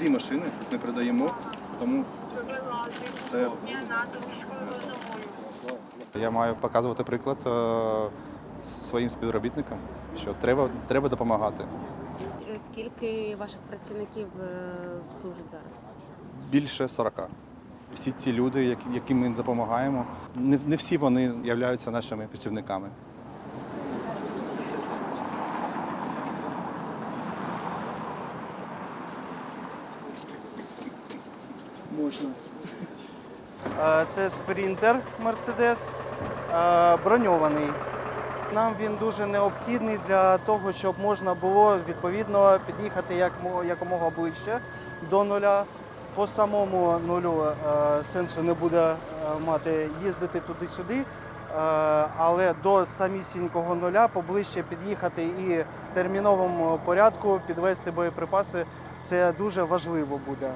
дві машини ми передаємо, тому це Я маю показувати приклад е, своїм співробітникам, що треба, треба допомагати. Е, Скільки ваших працівників е, служить зараз? Більше 40. Всі ці люди, які- яким ми допомагаємо, не, не всі вони являються нашими працівниками. Можна. Це спринтер Мерседес броньований. Нам він дуже необхідний для того, щоб можна було відповідно під'їхати якомога ближче до нуля. По самому нулю е, сенсу не буде е, мати їздити туди-сюди, е, але до самісінького нуля поближче під'їхати і в терміновому порядку підвести боєприпаси це дуже важливо буде.